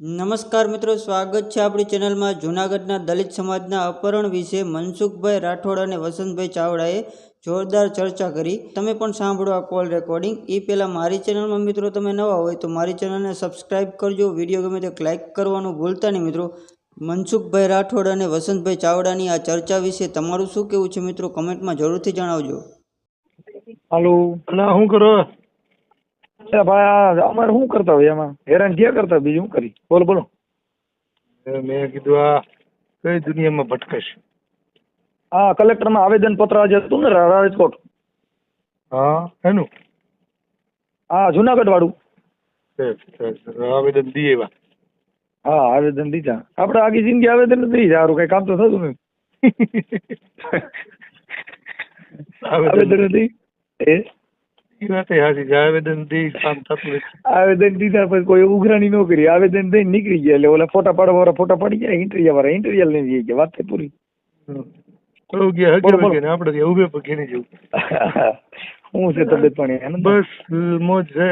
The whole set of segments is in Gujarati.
નમસ્કાર મિત્રો સ્વાગત છે આપણી ચેનલમાં જૂનાગઢના દલિત સમાજના અપહરણ વિશે મનસુખભાઈ રાઠોડ અને વસંતભાઈ ચાવડાએ જોરદાર ચર્ચા કરી. તમે પણ સાંભળો આ કોલ રેકોર્ડિંગ. એ પહેલાં મારી ચેનલમાં મિત્રો તમે નવા હોય તો મારી ચેનલને સબસ્ક્રાઇબ કરજો. વીડિયો ગમે તે લાઇક કરવાનું ભૂલતા નહીં મિત્રો. મનસુખભાઈ રાઠોડ અને વસંતભાઈ ચાવડાની આ ચર્ચા વિશે તમારું શું કહેવું છે મિત્રો? કમેન્ટમાં જરૂરથી જણાવજો. હાલો. શું કરો? અરે ભાઈ અમારે શું કરતા હોય એમાં? હેરાન ક્યાં કરતા બીજું શું કરી બોલો બોલો. મેં કીધું આ કઈ દુનિયામાં ભટકાશ? આ કલેક્ટરમાં આવેદન પત્ર આજે હતું ને રાજકોટ. હા એનું? હા જુનાગઢ વાળું. આવેદન દી એવા. હા આવેદન દીધા. આપણે આખી જિંદગી આવેદન દઈ સારું કઈ કામ તો થતું નહીં આવેદન દઈ એ? આવેદન દીધા પછી કોઈ ઉઘરાણી ન કરી આવેદન નીકળી ગયા એટલે ઓલા ફોટા પાડવા વાળા ફોટા પાડી ગયા ઇન્ટરવ્યુ વાળા ઇન્ટરવ્યુ લઈને જઈ ગયા વાત પૂરી. ઉભે પગે નહીં જવું. શું છે તબિયત પાણી બસ મોજ છે.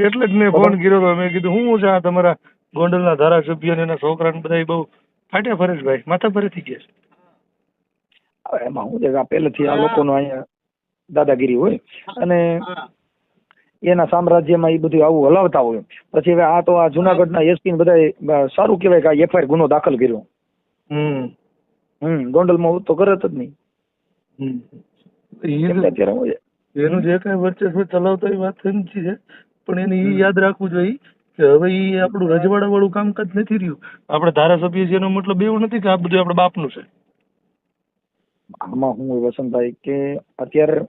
એટલે જ મેં ફોન કર્યો તો મેં કીધું હું છે આ તમારા ગોંડલના ધારાસભ્ય અને એના છોકરાને બધા બહુ ફાટ્યા ફરે છે ભાઈ માથા ફરે થઈ ગયા છે. એમાં હું છે પહેલેથી આ લોકોનો અહીંયા દાદાગીરી હોય અને એના સામ્રાજ્યમાં એ બધું આવું હલાવતા હોય. પછી હવે આ તો આ જુનાગઢના એસપી ને બધા સારું કહેવાય કે આ એફઆઈઆર ગુનો દાખલ કર્યો. હમ. હમ ગોંડલમાં તો કરે જ નહીં? એનું જે કઈ વર્ચસ્વ ચલાવતા એ વાત સમજી છે. પણ એને એ યાદ રાખવું જોઈએ કે હવે એ આપણું રજવાડા વાળું કામકાજ નથી રહ્યું. આપણે ધારાસભ્ય છે એનો મતલબ એવું નથી કે આ બધું આપણા બાપનું છે. આમાં હું વસંતભાઈ કે અત્યારે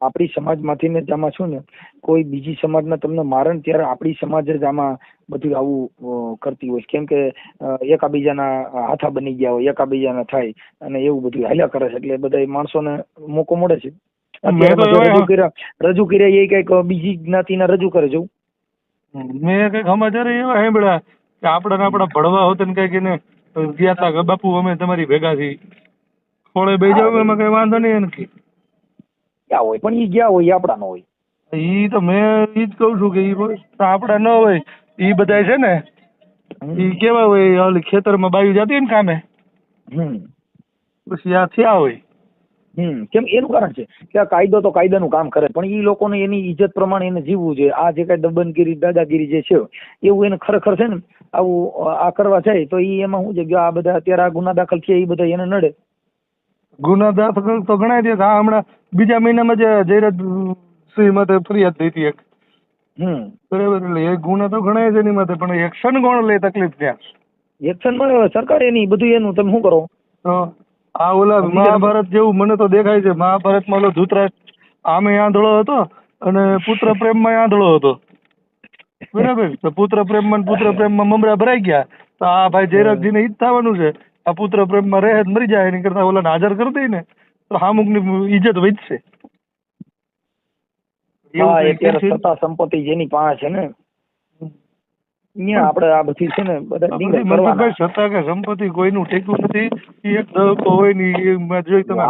આપણી સમાજમાંથી ને આમાં શું ને કોઈ બીજી સમાજના તમને મારે ને ત્યારે આપણી સમાજ જ આમાં બધું આવું કરતી હોય. કેમ કે એકાબીજાના હાથા બની ગયા હોય એકાબીજાના થાય અને એવું બધું હાલ્યા કરે છે. એટલે બધા માણસોને મોકો મળે છે. રજૂ કર્યા રજૂ કર્યા એ કંઈક બીજી જ્ઞાતિના રજૂ કરે છે. મેં કંઈક સમાચાર એવા સાંભળ્યા કે આપણા આપણા ભણવા હોત ને કંઈક એને ગયા તા બાપુ અમે તમારી ભેગા છીએ. ખોળે બે જાવ એમાં કઈ વાંધો નહીં એને ક્યાં હોય? પણ એ ગયા હોય એ આપણા નો હોય. ઈ તો મેં એ જ કહું છું કે ઈ આપણા ન હોય એ બધા છે ને એ કેવા હોય ઓલી ખેતરમાં બાયું જતી હોય ને કામે પછી આ થયા હોય. હમ. કેમ? એનું કારણ છે કે આ કાયદો તો કાયદાનું કામ કરે પણ એ લોકોને એની ઇજ્જત પ્રમાણે એને જીવવું છે આ જે કાંઈ દબનગીરી દાદાગીરી જે છે એવું એને ખરેખર છે ને આવું આ કરવા જાય તો એ એમાં શું છે કે આ બધા અત્યારે આ ગુના દાખલ થયા એ બધા એને નડે. ગુના દાખલ તો ગણાય દે આ હમણાં બીજા મહિનામાં જે જયરાજ સિંહ માથે ફરિયાદ થઈ હતી એક. બરાબર એટલે એ ગુના તો ગણાય છે એની માથે પણ એક્શન કોણ લે તકલીફ ત્યાં એક્શન પણ સરકાર એની બધું એનું તમે શું કરો? આ ઓલા મહાભારત જેવું મને તો દેખાય છે. મહાભારતમાં ઓલો ધૂતરાષ્ટ્ર આમે આંધળો હતો અને પુત્ર પ્રેમમાં આંધળો હતો. બરાબર? તો પુત્ર પ્રેમમાં માં પુત્ર પ્રેમમાં મમરા ભરાઈ ગયા. તો આ ભાઈ જયરાજજીને ઈ જ થવાનું છે. આ પુત્ર પ્રેમમાં રહે જ મરી જાય એની કરતા ઓલાને હાજર કરી દઈ ને તો હામુકની ઈજ્જત વધશે. હા અત્યારે સત્તા સંપત્તિ જેની પાસે છે ને અહીંયા આપણે આ બધી છે ને બધા આ ડીંગલ બધી કરવાના. મનસુખભાઈ સત્તા કે સંપત્તિ કોઈનું ટેકવું નથી. ઈ એક દબકો હોય ને જોઈ તમે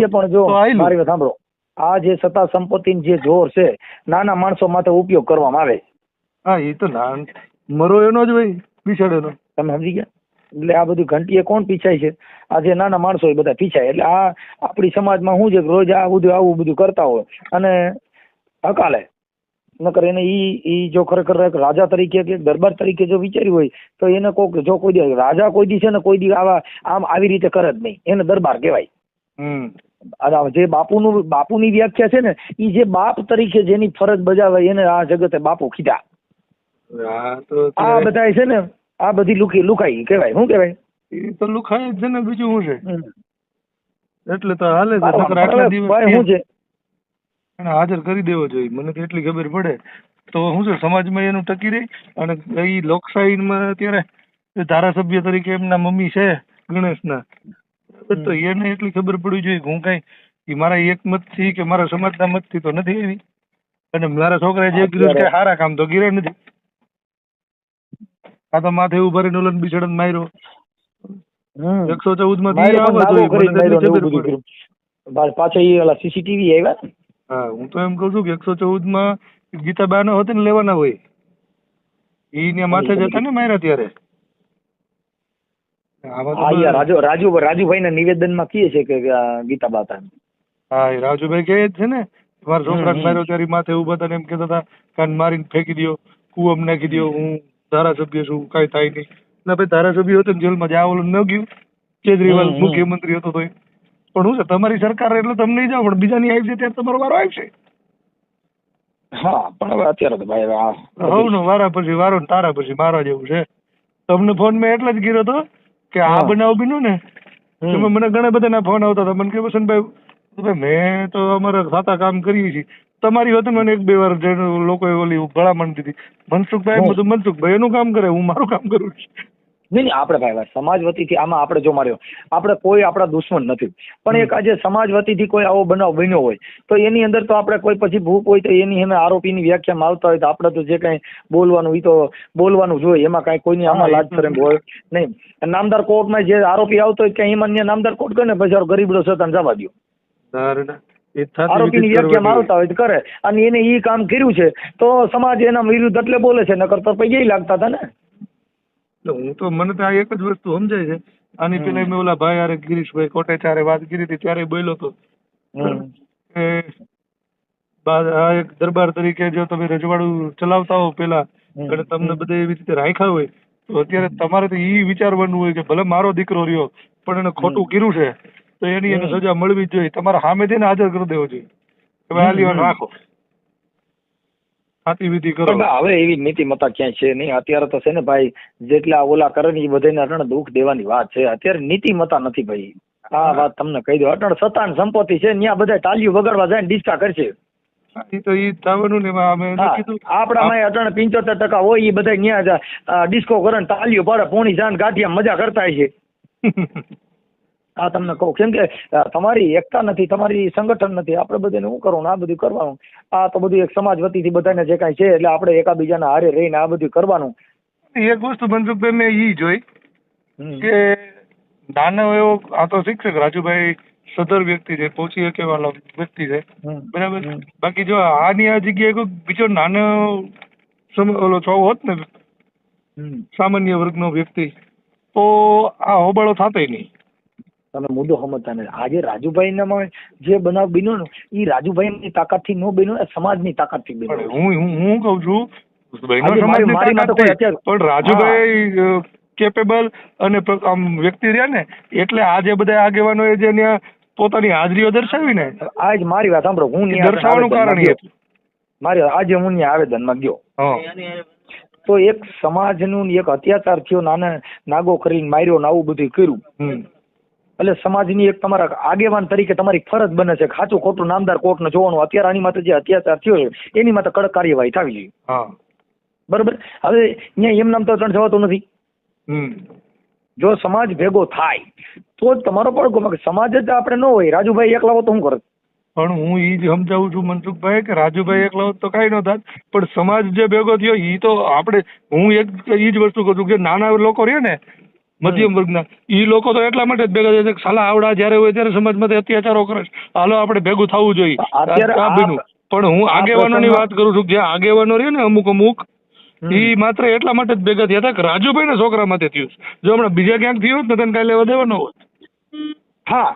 છે પણ જો મારી સાંભળો. આ જે સત્તા સંપત્તિનું જે જોર છે નાના માણસો માટે ઉપયોગ કરવામાં આવે. હા એ તો ના મરો એનો જ ભાઈ બિચાડેનો તમે સમજી ગયા? એટલે આ બધું ઘંટીએ કોણ પીછાય છે? આ જે નાના માણસો એ બધા પીછાય. એટલે આ આપણી સમાજમાં શું છે રોજ આ બધું આવું બધું કરતા હોય અને હકાલે. નકર એને ઈ ઈ જો ખરેખર એક રાજા તરીકે કે દરબાર તરીકે જો વિચાર્યું હોય તો એને કોક જો કોઈ દી રાજા કોઈ દી છે ને કોઈ દી આવા આમ આવી રીતે કરે જ નહીં. એને દરબાર કહેવાય. હમ. જે બાપુનું બાપુની વ્યાખ્યા છે ને ઈ જે બાપ તરીકે જેની ફરજ બજાવે એને આ જગતે બાપુ કીધા. આ બધા છે ને આ બધી લુકી લુકાઈ કહેવાય. શું કહેવાય? એ તો લુખાય જ છે ને બીજું શું છે? એટલે તો હાલે છે. નકર આટલા દિવસ શું છે? એને હાજર કરી દેવો જોઈએ. મને તો એટલી ખબર પડે. તો શું છે સમાજમાં એનું ટકી રહી? અને એ લોકશાહીમાં અત્યારે ધારાસભ્ય તરીકે એમના મમ્મી છે ગણેશના. તો એને એટલી ખબર પડવી જોઈએ હું કઈ ઈ મારા એક મતથી કે મારા સમાજના મતથી તો નથી એવી અને મારા છોકરાએ જે કીધું કે સારા કામ તો ગીરે નથી. આ તો માથે ઊભા રહીને ઓલન બિછડન માર્યો. એકસો ચૌદમાં પણ આવવા જોઈએ ને પાછા ઈ ઓલા સીસીટીવી આવ્યા ને? હા હું તો એમ કઉ છું કે એકસો ચૌદમાં ગીતા બાનો હતી ને લેવાના હોય. ઈ ને માથે જતા ને માર્યા ત્યારે. રાજુ રાજુ રાજુભાઈના નિવેદનમાં કહે છે કે ગીતા બાતા હા એ રાજુભાઈ કહે છે ને મારા છોકરા. માર્યો ત્યારે માથે ઊભા હતા ને એમ કેતા હતા કાન મારીને ફેંકી દ્યો કુવમ નાખી દ્યો હું ધારાસભ્ય છું કાંઈ થાય નહીં ના ભાઈ ધારાસભ્ય હતો ને જેલમાં જ્યાં ઓલું ન ગયું કેજરીવાલ. મુખ્યમંત્રી હતો તો પણ શું છે તમારી સરકાર એટલે તમને જાઓ પણ બીજાની આવી છે ત્યારે તમારો વારો આવશે હા પણ હવે અત્યારે તો ભાઈ હવ નો વારા પછી વારો ને તારા પછી મારા જેવું છે તમને ફોન મેં એટલે જ કર્યો હતો કે આ. બનાવ બીનું ને. એમાં મને ઘણા બધાના ફોન આવતા હતા મને કે વસંતભાઈ ભાઈ મેં તો અમારા સાતા કામ કરીએ છીએ તમારી વાત મને એક બે વાર લોકોએ ઓલી ભલામણ દીધી. મનસુખભાઈ બધું મનસુખભાઈ એનું કામ કરે હું મારું કામ કરું છું. નહીં નહીં આપણે ભાઈ ભાઈ સમાજ વતીથી આમાં આપણે જો માર્યો આપણે કોઈ આપણા દુશ્મન નથી. પણ એક આજે સમાજ વતીથી કોઈ આવો બનાવ બન્યો હોય તો એની અંદર તો આપણે કોઈ પછી ભૂખ હોય તો એની સામે આરોપીની વ્યાખ્યામાં આવતા હોય તો આપણે તો જે કાંઈ બોલવાનું એ તો બોલવાનું જોઈએ એમાં કાંઈ કોઈની આમાં લાજ શરમ હોય નહીં. નામદાર કોર્ટમાં જે આરોપી આવતો હોય કે એમાં નામદાર કોર્ટ કરે ને પછી ગરીબડો છે તને જવા દો આરોપીની વ્યાખ્યા. આવતા હોય કરે. અને એને ઈ કામ કર્યું છે તો સમાજ એના વિરુદ્ધ એટલે બોલે છે નકર તો પૈયે લાગતા હતા ને? હું તો મને તો આ એક જ વસ્તુ સમજાય છે. આની પેલા મેં ઓલા ભાઈ અરે ગિરીશભાઈ કોટેચારે વાત કરી હતી ત્યારે બોલ્યો હતો આ એક દરબાર તરીકે જો તમે રજવાડું ચલાવતા હો પેલા. અને તમને બધે એવી રીતે રાખ્યા હોય તો અત્યારે તમારે તો એ વિચારવાનું હોય કે ભલે મારો દીકરો રહ્યો પણ એને ખોટું કર્યું છે. તો એની એને સજા મળવી જોઈએ. તમારા સામેથી હાજર કરી દેવો જોઈએ. કે ભાઈ આ હમ, રાખો. ખાતી વિધિ કરો. હવે એવી નીતિમત્તા ક્યાંય છે નહીં. અત્યારે તો છે ને ભાઈ જેટલા ઓલા કરે ને એ બધાને અટણ દુઃખ દેવાની વાત છે. અત્યારે નીતિમત્તા નથી ભાઈ. આ વાત તમને કહી દો અટણ સત્તાન સંપત્તિ છે ત્યાં બધા તાલીઓ વગાડવા જાય ડિસ્કા કરશે. તો ઈ થવાનું ને અમે કીધું. આપણામાં અટણ પિંચોતેર ટકા હોય એ બધા ત્યાં ડિસ્કો કરે તાલીઓ પડે પોણી જાન ગાંઠિયા મજા કરતા છે આ તમને કહું કેમ કે તમારી એકતા નથી તમારી સંગઠન નથી આપણે બધાને શું કરવાનું આ બધું કરવાનું? આ તો બધું એક સમાજ વતીથી બધાને જે કાંઈ છે એટલે આપણે એકાબીજાના હારે રહીને આ બધું કરવાનું. એક વસ્તુ મનસુખભાઈ મેં એ જોઈ કે નાનો એવો આ તો શિક્ષક રાજુભાઈ સદર વ્યક્તિ છે પહોંચી શકે વાળો વ્યક્તિ છે બરાબર? બાકી જો આની આ જગ્યાએ કોઈ બીજો નાનો ઓલો છો હોત ને. સામાન્ય વર્ગનો વ્યક્તિ તો આ હોબાળો થાતોય નહીં. તમે મુદ્દો સમજતા નથી આજે રાજુભાઈ જે બનાવ બન્યો ને એ રાજુભાઈ તાકાતથી ન બન્યો સમાજની તાકાતથી બન્યો. હું હું હું કહું છું પણ રાજુભાઈ કેપેબલ અને આમ વ્યક્તિ રહ્યા ને એટલે આજે બધા આગેવાનોએ જે પોતાની હાજરીઓ દર્શાવી ને આજ મારી વાત સાંભળો હું દર્શાવવાનું કારણ એ. મારી આજે હું ત્યાં આવેદનમાં ગયો. તો એક સમાજનું એક અત્યાચાર થયો નાના નાગો કરીને માર્યો ને આવું બધું કર્યું. એટલે સમાજની એક તમારા આગેવાન તરીકે તમારી ફરજ બને છે ખાચું ખોટું નામદાર કોર્ટને જોવાનું. અત્યારે આની માટે જે અત્યાચાર થયો છે એની માટે કડક કાર્યવાહી થવી જોઈએ. હા. બરોબર? હવે અહીંયા એમ નામ તો ત્રણ જવાતું નથી. જો સમાજ ભેગો થાય તો જ તમારો પણ સમાજ જ આપણે ન હોય. રાજુભાઈ એકલા હોત તો શું કરે પણ હું એ જ સમજાવું છું મનસુખભાઈ કે રાજુભાઈ એકલા હોત તો કાંઈ ન થાત. પણ સમાજ જે ભેગો થયો એ તો આપણે હું એક એ જ વસ્તુ કહું છું કે નાના લોકો રહે ને મધ્યમ વર્ગના. એ લોકો તો એટલા માટે જ ભેગા થાય છે સાલા આવડા જ્યારે હોય ત્યારે સમાજમાંથી અત્યાચારો કરે છે. હાલો આપણે ભેગું થવું જોઈએ. પણ હું આગેવાનોની વાત કરું છું જ્યાં આગેવાનો રહે ને અમુક અમુક એ માત્ર એટલા માટે જ ભેગા થયા હતા કે રાજુભાઈ ના છોકરા માટે થયું જો હમણાં બીજા ક્યાંક થયું હોત ને તને કઈ લેવા દેવાનો હોત. હા.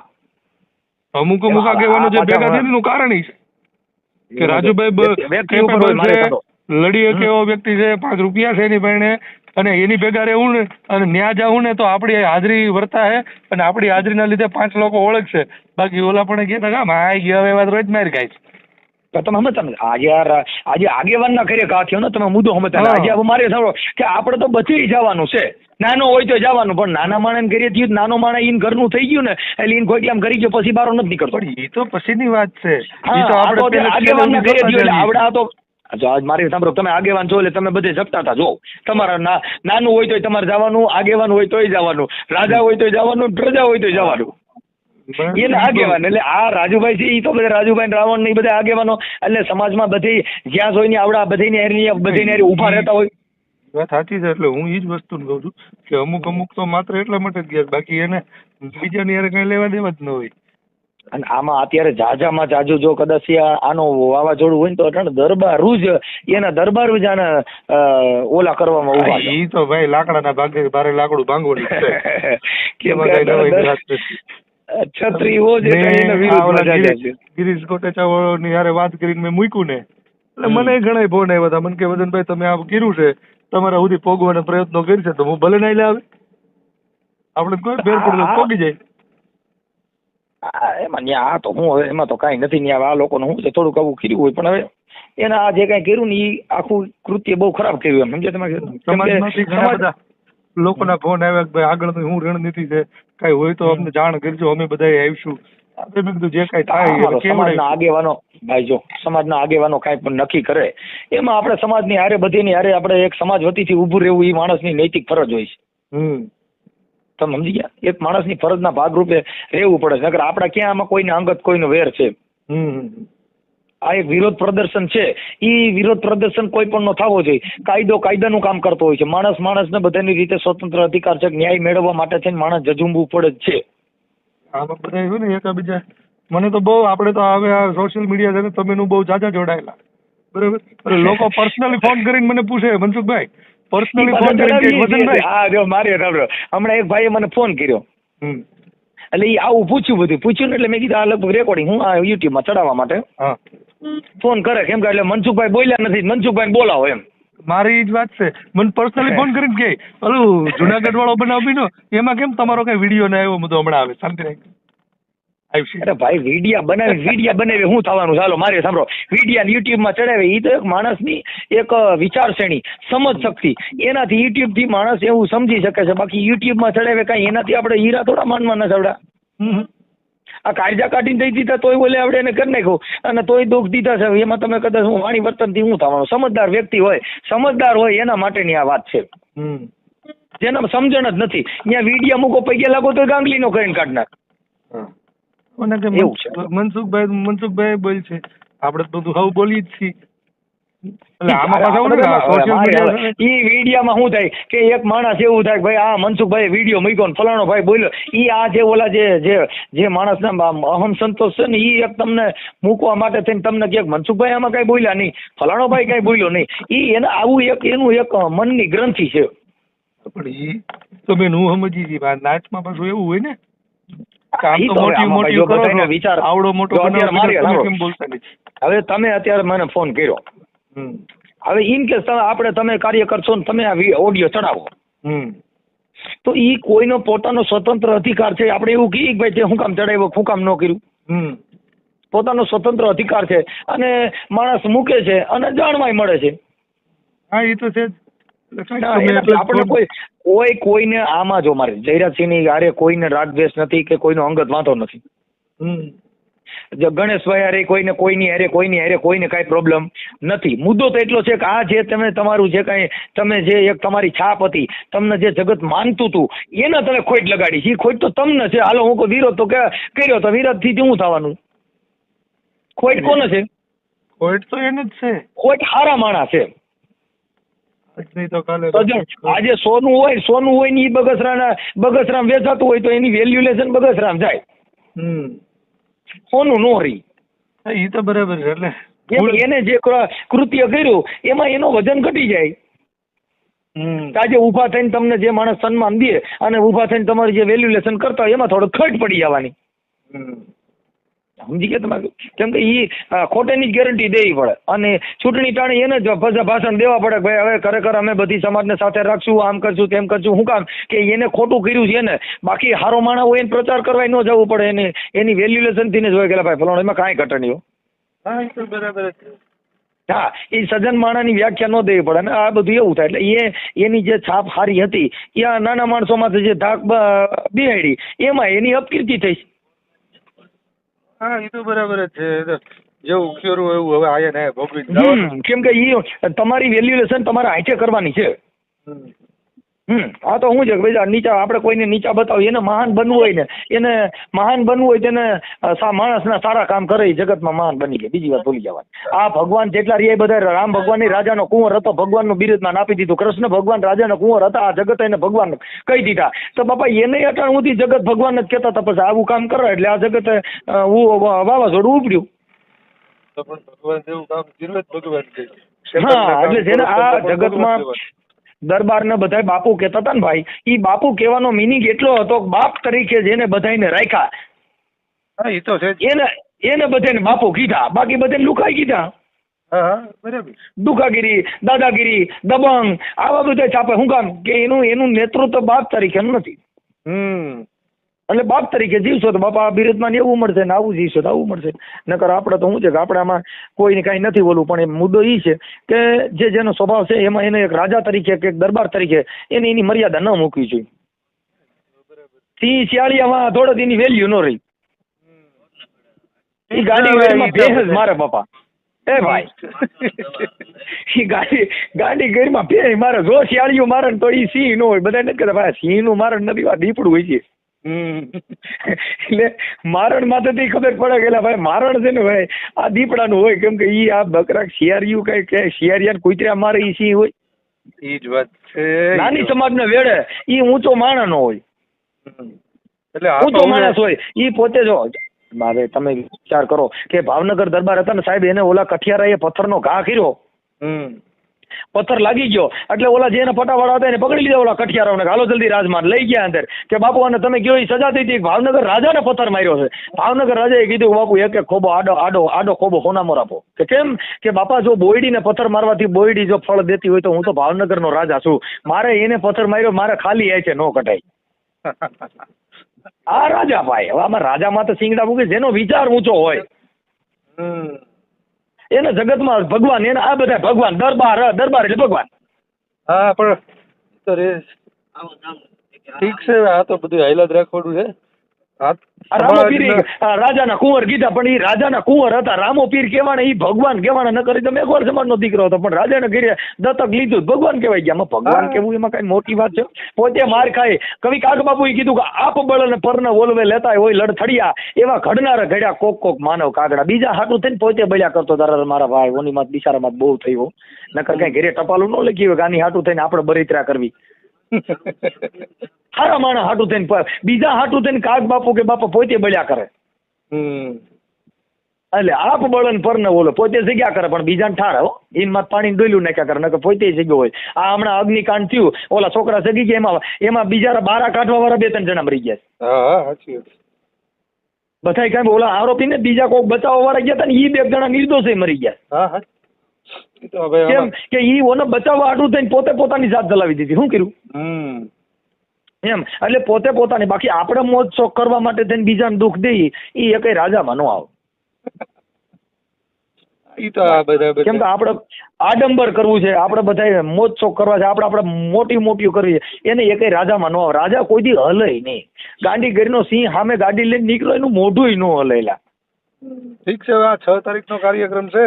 અમુક અમુક આગેવાનો જે ભેગા થયા એનું કારણ ઈ છે. કે રાજુભાઈ લડીએ કેવો છે લડી એવો વ્યક્તિ છે પાંચ રૂપિયા છે એની પાસે અને એની ભેગા રહેવું ને અને ન્યા જવું ને તો આપણી હાજરી વર્તા હે અને આપણી હાજરીના લીધે પાંચ લોકો ઓળખશે. બાકી ઓલા પણ તા ગામ આ ગયા વાત રોજ મારી તો તમે સમજતા નથી આજે આજે આગેવાન ના ઘરે કા થયો ને તમે મુદ્દો સમજતા. આજે મારે સાંભળો કે આપણે તો બચી જવાનું છે. નાનો હોય તો જવાનું પણ નાના માણસ ઘરે થયું નાનો માણસ ઈન ઘરનું થઈ ગયું ને એટલે ઈન કોઈ આમ કરી ગયો પછી બારો નથી નીકળતો. એ તો પછીની વાત છે. ઈ તો આપણે આગેવાનના ઘરે થયું એટલે આવડા તો આજ મારી સાંભળો તમે આગેવાન છો એટલે તમે બધે જપતા હતા જો. તમારા નાનું હોય તોય તમારે જવાનું આગેવાન હોય તોય જવાનું રાજા હોય તોય જવાનું પ્રજા હોય તોય જવાનું. એને આગેવાન એટલે આ રાજુભાઈ છે એ તો બધા રાજુભાઈ રાવણ ને બધા આગેવાનો એટલે સમાજમાં બધી જ્યાં જોઈને આવડા બધી હારી બધી હારી ઊભા રહેતા હોય. વાત સાચી છે એટલે હું એ જ વસ્તુ કહું છું કે અમુક અમુક તો માત્ર એટલા માટે જ ગયા બાકી એને બીજાની હારે કઈ લેવા દેવા જ ન હોય. અને આમાં અત્યારે જાજામાં જાજુ જો કદાચ આનો વાવાઝોડું હોય ને તો અટણ દરબારું જ એના દરબાર જ આને ઓલા કરવામાં ઊભા. ઈ તો ભાઈ લાકડાના ભાગે ભારે લાકડું ભાંગવું છે. છત્રીઓ જે ગિરીશ- છે. ની યારે વાત કરીને મેં મૂક્યું ને. એટલે મને ઘણા ફોન આવ્યા હતા. મને કે વદનભાઈ તમે આ કર્યું છે. તમારા સુધી પોગવાના પ્રયત્નો કરી છે તો હું ભલે નહીં લાવે આપણે કોઈ ફેર પડતો પોગી જાય. એમાં ન્યા આ તો હું હવે એમાં તો કાંઈ નથી ન્યા આ લોકોનું હું છે થોડુંક આવું કર્યું હોય પણ હવે એના આ જે કાંઈ કર્યું ને એ આખું કૃત્ય બહુ ખરાબ કર્યું એમ સમજે તમે લોકોના ફોન આવ્યા કે ભાઈ આગળની હું રણનીતિ છે કાંઈ હોય તો અમને જાણ કરજો અમે બધા આવીશું. સમાજના આગેવાનો ભાઈ જો સમાજના આગેવાનો કાંઈ પણ નક્કી કરે. એમાં આપણે સમાજની હારે બધીની હારે આપણે એક સમાજ વતીથી ઊભું રહેવું એ માણસની નૈતિક ફરજ હોય છે. તમે સમજી ગયા? એક માણસની ફરજના ભાગરૂપે રહેવું પડે છે. નકર આપણા ક્યાં આમાં કોઈને અંગત કોઈનો વેર છે? આ એક વિરોધ પ્રદર્શન છે. એ વિરોધ પ્રદર્શન કોઈ પણ નો થવો જોઈએ. કાયદો કાયદાનું કામ કરતો હોય છે. માણસ માણસને બધાની રીતે સ્વતંત્ર અધિકાર છે ન્યાય મેળવવા માટે છે માણસ જજુમવું પડે જ છે. આમાં બધા એવું ને એકાબીજા. મને તો બહુ આપણે તો હવે આ સોશિયલ મીડિયા છે ને તમે બહુ જાજા જોડાયેલા. બરાબર? લોકો પર્સનલી ફોન કરીને મને પૂછે મનસુખભાઈ પર્સનલી ફોન કરીને કે હા જો મારે સાંભળો. હમણાં એક ભાઈએ મને ફોન કર્યો. એટલે એ આવું પૂછ્યું બધું. પૂછ્યું ને એટલે મેં કીધું આ લગભગ રેકોર્ડિંગ હું આ યુટ્યુબમાં ચડાવવા માટે. ફોન કરે કેમ કે એટલે મનસુખભાઈ બોલ્યા નથી મનસુખભાઈ બોલાવો એમ. મારી જ વાત છે. મને પર્સનલી ફોન કરીને કે ઓલું જુનાગઢ વાળો બનાવ બીનો એમાં કેમ તમારો કઈ વીડિયો ના આવ્યો બધો હમણાં આવે? શાંતિ રાખ અરે ભાઈ વિડિયા બનાવી વિડિયા બનાવી શું થવાનું? ચાલો મારે સાંભળો. વિડિયા યુટ્યુબમાં ચડાવે એ તો એક માણસની એક વિચાર વિચારશ્રેણી સમજ શક્તિ. એનાથી યુટ્યુબથી માણસ એવું સમજી શકે છે. બાકી યુટ્યુબમાં ચડાવે કાંઈ એનાથી આપણે હીરા થોડા માનવા ન ચડા આ કાળજા કાઢીને દઈ દીધા તોય બોલે આપણે એને કરી નાખ્યું. અને તોય દુઃખ દીધા છે. એમાં તમે કદાચ હું વાણી વર્તનથી શું થવાનું? સમજદાર વ્યક્તિ હોય સમજદાર હોય એના માટેની આ વાત છે. જેના સમજણ જ નથી. ત્યાં વિડિયા મૂકો પૈકે લાગો તો ગાંગલીનો કરીને કાઢ નાખ. મને કે મનસુખભાઈ મનસુખભાઈ બોલ છે. આપણે તો બધું હવે બોલી જ છીએ. ઈ વિડિયામાં શું થાય? કે એક માણસ એવું થાય કે ભાઈ આ મનસુખભાઈ વીડિયો મૂક્યો ને ફલાણો ભાઈ બોલ્યો. ઈ આ જે ઓલા જે જે જે માણસના અહમ સંતોષ છે ને ઈ એક તમને મૂકવા માટે થઈને તમને કે મનસુખભાઈ આમાં કઈ બોલ્યા નહીં. ફલાણો ભાઈ કઈ બોલ્યો નહીં. ઈ એના આવું એક એનું એક મનની ગ્રંથિ છે. પણ ઈ તમે હું સમજી નાચમાં પાછું એવું હોય ને તો હવે મોટી મોટી કરો છો. વિચાર આવડો મોટો જો બનાવ અત્યારે મારી તમે હવે અત્યારે મને ફોન કર્યો. હવે ઇન કેસ તમે આપણે તમે કાર્ય કરશો ને તમે આ ઓડિયો ચડાવો. તો ઈ કોઈનો પોતાનો સ્વતંત્ર અધિકાર છે. આપણે એવું કહીએ કે ભાઈ તે હું કામ ચડાવ્યો હું કામ ન કર્યું? પોતાનો સ્વતંત્ર અધિકાર છે. અને માણસ મૂકે છે અને જાણવાય મળે છે. હા એ તો છે જ. કાંઈ કોઈને આમાં જો મારે જયરાજસિંહની આરે કોઈને રાગદ્વેષ નથી કે કોઈનો અંગત વાંધો નથી. જો ગણેશભાઈ હારે કોઈને કોઈની હારે કોઈની અરે કોઈને કાંઈ પ્રોબ્લેમ નથી. મુદ્દો તો એટલો છે કે આ જે તમે તમારું જે કાંઈ તમે જે એક તમારી છાપ હતી તમને જે જગત માનતું હતું એને તમે ખોટ લગાડી છે. એ ખોટ તો તમને છે. હાલો હું કોઈ વિરોધ તો કર્યો તો વિરોધથી શું થવાનું? ખોટ કોને છે? ખોટ તો એને જ છે. ખોટ હારા માણા છે. આજ સોનું હોય સોનું હોય ને એ બગસરાના બગસરામ વેચાતું હોય તો એની વેલ્યુલેશન બગસરામ જાય. સોનું નો રહી. એ તો બરાબર છે એટલે એને જે કૃત્ય કર્યું એમાં એનો વજન ઘટી જાય. આજે ઊભા થઈને તમને જે માણસ સન્માન દે અને ઊભા થઈને તમારી જે વેલ્યુલેશન કરતા હોય એમાં થોડો ખર્ચ પડી જવાની. હમ. સમજી ગયા તમારે? કેમ કે એ ખોટેની જ ગેરંટી દેવી પડે. અને ચૂંટણી ટાણી એને જ ભાષણ દેવા પડે ભાઈ હવે ખરેખર અમે બધી સમાજને સાથે રાખશું આમ કરશું તેમ કરશું શું કામ? કે એને ખોટું કર્યું છે ને બાકી હારો માણા હોય એને પ્રચાર કરવા ન જવું પડે. એને એની વેલ્યુલેશનથી જ હોય ગયેલા ભાઈ ફલાણો એમાં કાંઈ ઘટે નહીં હા. એ તો બરાબર હા એ સજ્જન માણાની વ્યાખ્યા ન દેવી પડે. અને આ બધું એવું થાય. એટલે એ એની જે છાપ હારી હતી એ આ નાના માણસોમાંથી જે ધાક બિહાડી એમાં એની અપકીર્તિ થઈ. હા એ તો બરાબર જ છે. જેવું કર્યું એવું હવે આયા ને ભોગવી કેમ કે એ તમારી વેલ્યુલેશન તમારે હાઈટે કરવાની છે. હમ. આ તો શું છે કે ભાઈ નીચા આપણે કોઈને નીચા બતાવીએ એને મહાન બનવું હોય ને એને મહાન બનવું હોય તેને માણસના સારા કામ કરે એ જગતમાં મહાન બની જાય બીજી વાત ભૂલી જવાની. આ ભગવાન જેટલા રહ્યા બધા રામ ભગવાનની રાજાનો કુંવર હતો ભગવાનનું બિરુદમાન આપી દીધું. કૃષ્ણ ભગવાન રાજાનો કુંવર હતા આ જગત એને ભગવાન કહી દીધા. તો બાપા એને અટાણ સુધી જગત ભગવાન જ કહેતા હતા પછી આવું કામ કરો એટલે આ જગત વાવાઝોડું ઉપડ્યું. ભગવાન જેવું કામ ભગવાન છે. હા એટલે જેને આ જગતમાં ભગવાન. દરબાર બધા બાપુ કહેતા હતા ને ભાઈ એ બાપુ કહેવાનો મિનિંગ એટલો હતો બાપ તરીકે જેને બધાને રાખ્યા. હા એ તો છે એને એને બધાને બાપુ કીધા બાકી બધાને લુકાઈ કીધા. હા હા બરાબર. દુખાગીરી દાદાગીરી દબંગ આવા બધા છાપે. શું કામ કે એનું એનું નેતૃત્વ બાપ તરીકે નથી. હમ. એટલે બાપ તરીકે જીવશો તો બાપા આ બિરુદમાં એવું મળશે ને આવું જીવશો તો આવું મળશે. નકર આપણે તો શું છે કે આપણે આમાં કોઈને કાંઈ નથી બોલવું પણ એ મુદ્દો એ છે કે જે જેનો સ્વભાવ છે એમાં એને એક રાજા તરીકે કે દરબાર તરીકે એને એની મર્યાદા ન મૂકવી જોઈએ. સિંહ શિયાળિયામાં થોડો એની વેલ્યુ ન રહી. એ ગાડી મારે બાપા. એ ભાઈ. ગાડી ગાડી ગઈરમાં ભેંસ મારે. જો શિયાળિયું મારે તો એ સિંહ નો હોય. બધા નથી કહેતા ભાઈ સિંહનું મારણ નથી દીપડું હોય છે. એટલે મારણ માથેથી ખબર પડે કે ભાઈ મારણ છે ને ભાઈ આ દીપડાનું હોય. કેમ કે ઈ આ બકરા શિયાળિયું કઈ કે શિયાળિયા કુતરા મારે ઈ સિંહ હોય? ઈ જ વાત છે. નાની સમાજનો વેડે ઈ ઊંચો માણસ હોય. એટલે ઊંચો માણસ હોય. ઈ પોતે જો મારે તમે વિચાર કરો કે ભાવનગર દરબાર હતા ને સાહેબ એને ઓલા કઠિયારાએ પથ્થરનો ઘા કર્યો. હમ. પથ્થર લાગી ગયો. એટલે ઓલા જે એને હતા એને પકડી લીધા ઓલા કઠિયારાઓને હાલો જલ્દી રાજમાન લઈ ગયા અંદર. કે બાપુ અને તમે કયો એ સજા થઈ હતી. ભાવનગર રાજાને પથ્થર માર્યો છે. ભાવનગર રાજાએ કીધું બાપુ એક એક ખોબો આડો આડો આડો ખોબો હોનામોર આપો. કે કેમ? કે બાપા જો બોયડીને પથ્થર મારવાથી બોયડી જો ફળ દેતી હોય તો હું તો ભાવનગરનો રાજા છું. મારે એને પથ્થર માર્યો મારે ખાલી એ છે નો કટાય આ રાજા ભાઈ. હવે આમાં રાજામાં તો સિંગડા મૂકે જેનો વિચાર ઊંચો હોય. હમ. એને જગતમાં ભગવાન, એને આ બધા ભગવાન, દરબાર દરબાર એટલે ભગવાન. હા, પણ ઠીક છે, આ તો બધું હાઈલા જ રાખવાનું છે. રાજાના કુંવર કીધા પણ એ રાજાના કુંવર હતા. રામો પીર કહેવાના એ ભગવાન કહેવાના ન કરી તમે એકવાર સમાજનો દીકરો હતો. પણ રાજાને ઘરે દત્તક લીધું. ભગવાન કહેવાય ગયા. ભગવાન કેવું એમાં કઈ મોટી વાત છે? પોતે માર ખાય. કવિ કાક બાપુએ કીધું કે આપ બળ અને પરને ઓલવે લેતા હોય લડથડિયા. એવા ઘડનારા ઘડ્યા કોક કોક માનવ કાગડા. બીજા હાટું થઈને પોતે બળ્યા કરતો તારા મારા ભાઈ ઓની માં બિચારા માત બહુ થયો. નકર કઈ ઘેરે ટપાલું ન લખ્યું હોય કે આની હાટું થઈને આપણે બરિત્રા કરવી. સારા માણસ હાટું થઈને બીજા હાટું થઈને કાગ બાપુ કે બાપા પોતે બળ્યા કરે. એટલે આપ બળન પર ને બોલો પોતે જગ્યા કરે પણ બીજાને ઠાર હો. ઈનમાં પાણી ડોલ્યું નાખ્યા કરે નકર પોતે જગ્યો હોય. આ હમણાં અગ્નિકાંડ થયું. ઓલા છોકરા જગી ગયા એમાં એમાં બીજા બારા કાઢવા વાળા બે ત્રણ જણા મરી ગયા છે. બધા કાંઈ ઓલા આરોપીને બીજા કોઈક બચાવવા વાળા ગયા હતા ને ઈ બે જણા નિર્દોષે મરી ગયા કેમ કે ઈ ઓને બચાવવા આટલું થઈને પોતે પોતાની જાત જલાવી દીધી. શું કર્યું? એમ. એટલે પોતે પોતાની બાકી આપણે મોજ શોખ કરવા માટે થઈને બીજાને દુઃખ દઈએ ઈ કઈ રાજામાં નો આવે. કેમ કે આપણે આડંબર કરવું છે. આપણે બધા મોજ શોખ કરવા છે. આપણે આપણે મોટી મોટી કરવી છે. એને એકેય રાજામાં નો આવે. રાજા કોઈ દી હલે નહીં. ગાંડી ગરીનો સિંહ સામે ગાડી લઈને નીકળો એનું મોઢું ન હલેલા ઠીક છે આ છ તારીખનો કાર્યક્રમ છે.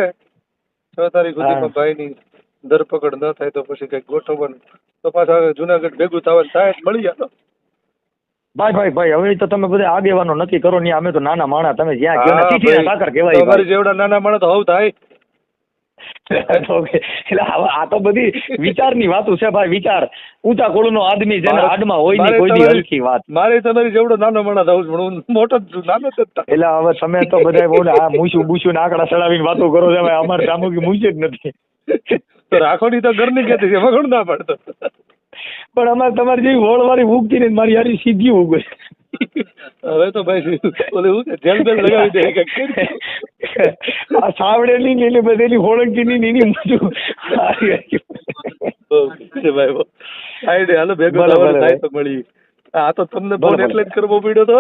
છ તારીખ સુધીમાં હા. ભાઈની ધરપકડ ન થાય તો પછી કંઈક ગોઠવવાનું. તો પાછા હવે જુનાગઢ ભેગું થવાનું થાય મળી જાય ભાઈ ભાઈ ભાઈ હવે તો તમે બધા આગેવાનો નક્કી કરો ને અમે તો નાના માણા તમે જ્યાં કેવાય કહેવાય તમારી જેવડા નાના માણા તો હવ થાય. એટલે આ તો બધી વિચારની વાતો છે ભાઈ વિચાર. ઊંચા કોળનો આદમી જેના હાડમાં હોય ને કોઈ દી હલકી વાત. મારે તમારી જેવડો નાનો માણસ થવું છે પણ મોટો જ નાનો જ એટલે હવે તમે તો બધા બોલે આ મૂછું બૂછું ને આંકડા ચડાવીને વાતો કરો છો ભાઈ અમારે સામુકી મૂછે જ નથી. તો રાખોડી તો ઘરની કહેતી છે વગણ ના પડતો. પણ અમારે તમારી જેવી હોળવાળી ઉગતી ને મારી હારી સીધી ઉગે હવે તો ભાઈ ઓલે હું જેલ બેલ લગાવી દે કે આ સાવડેલી ને બધેલી હોળંકી ની ને મજુ ઓકે ભાઈ. આઈડિયા હાલો ભેગો થવાનું થાય તો મળી. આ તો તમને ફોન એટલે જ કરવો પડ્યો તો.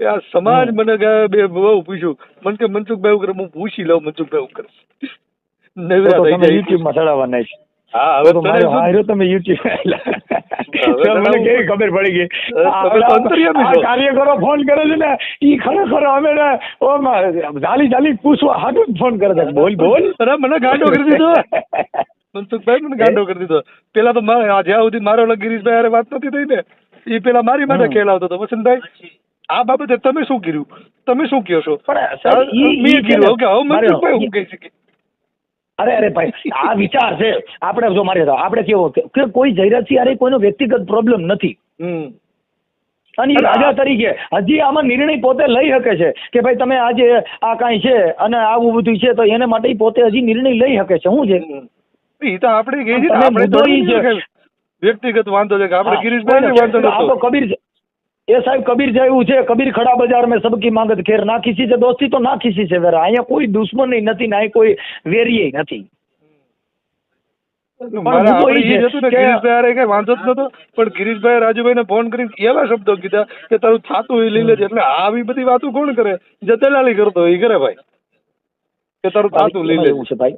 કે આ સમાજ મને બે બહુ પૂછ્યું. મને કે મનસુખભાઈ કરે હું પૂછી લઉં મનસુખભાઈ તો નવરા થઈ જાય. યુટ્યુબમાં ચડાવવાના છે. હા હવે તો તને મારે શું? હાર્યો તમે યુટ્યુબ મને કેવી ખબર પડી ગઈ? હવે તો આ પેલા- અંતર્યામી આ છો. કાર્યકરો ફોન કરે છે ને ઈ ખરેખર અમે ને ઓમ ઝાલી ઝાલી પૂછવા હાટું જ ફોન કરે છે. બોલ બોલ. અરે મને ગાંડો કરી દીધો. મનસુખભાઈ મને ગાંડો કરી દીધો. પેલા તો મારે જ્યાં સુધી મારો ગિરીશભાઈ અરે વાત નથી થઈ ને એ પેલા મારી માટે. ખેલાવતો હતો. વસંતભાઈ આ બાબતે તમે શું કર્યું? તમે શું કહો છો? મેં કર્યું કે હવે મનસુખભાઈ હું કહી શકી અરે અરે ભાઈ આ વિચાર છે. આપણે જો મારે આપણે કેવો કે કોઈ જયરાજસિંહ અરે કોઈનો વ્યક્તિગત પ્રોબ્લેમ નથી. અને રાજા તરીકે હજી આમાં નિર્ણય પોતે લઈ શકે છે કે ભાઈ તમે આજે આ કાંઈ છે અને આવું બધું છે તો એને માટે પોતે હજી નિર્ણય લઈ શકે છે. શું છે? એ તો આપણે કહે છે. વ્યક્તિગત વાંધો છે કે આપણે ગિરીશભાઈ વાંધો આ તો કબીર છે. એ સાહેબ કબીર એવું છે કબીર ખડા બજાર મેં સબકી માંગત ખેર ના ખીસી છે દોસ્તી તો ના ખીસી છે વેરા. અહીંયા કોઈ દુશ્મની નથી ને અહીં કોઈ વેરીએ નથી. ને વાંધો જ નતો પણ ગિરીશભાઈ રાજુભાઈને ફોન કરીને એવા શબ્દો કીધા કે તારું થાતું એ લઈ લેજે એટલે આવી બધી વાતો કોણ કરે? જે દલાલી કરતો એ કરે ભાઈ. કે તારું થાતું લઈ લેવું છે. ભાઈ.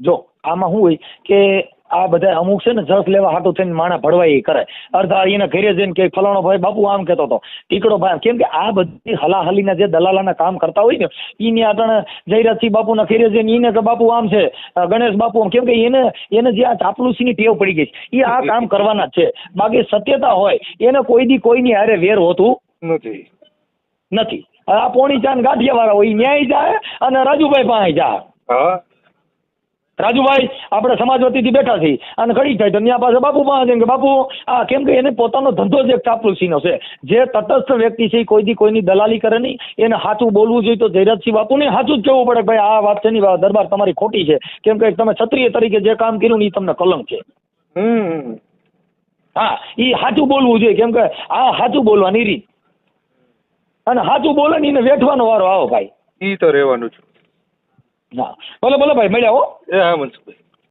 જો આમાં શું હોય કે આ બધા અમુક છે ને જસ લેવા હાટું થઈને માણા ભડવાઈ કરે. અર્ધા એના ઘરે જઈને કે ફલાણો ભાઈ બાપુ આમ કહેતો હતો ટીકડો ભાઈ કેમ કે આ બધી હલાહલીના જે દલાલાના કામ કરતા હોય ને ઈને આટણે જયરાજસિંહ બાપુના ઘરે જઈને એને કે બાપુ આમ છે ગણેશ બાપુ આમ. કેમ કે એને એને જે આ ચાપલુસીની ટેવ પડી ગઈ છે. એ આ કામ કરવાના જ છે. બાકી સત્યતા હોય એને કોઈ દી કોઈની હારે વેર હોતું નથી. નથી. આ પોણી ચાંદ ગાંઠિયા વાળા હોય ન્યાય જાય અને રાજુભાઈ પાસે જાય. હા. રાજુભાઈ આપણે સમાજ વતીથી બેઠા છીએ અને ઘડી થાય ત્યાં પાસે બાપુ પાસે કે બાપુ આ કેમ કે એને પોતાનો ધંધો જ એક ચાપલુસીનો છે. જે તટસ્થ વ્યક્તિ છે એ કોઈ દી કોઈની દલાલી કરે નહીં. એને સાચું બોલવું જોઈએ તો જયરાજસિંહ બાપુને સાચું જ કહેવું પડે ભાઈ આ વાત છે ની દરબાર તમારી ખોટી છે. કેમ કે તમે ક્ષત્રિય તરીકે જે કામ કર્યું ને એ તમને કલંક છે. હા એ સાચું બોલવું જોઈએ. કેમ કે આ સાચું બોલવાની રીત. અને સાચું બોલે ને એને વેઠવાનો વારો આવો ભાઈ. એ તો રહેવાનું છે હા ભલે ભલે ભાઈ મળ્યા હો. એ હા મનસુખભાઈ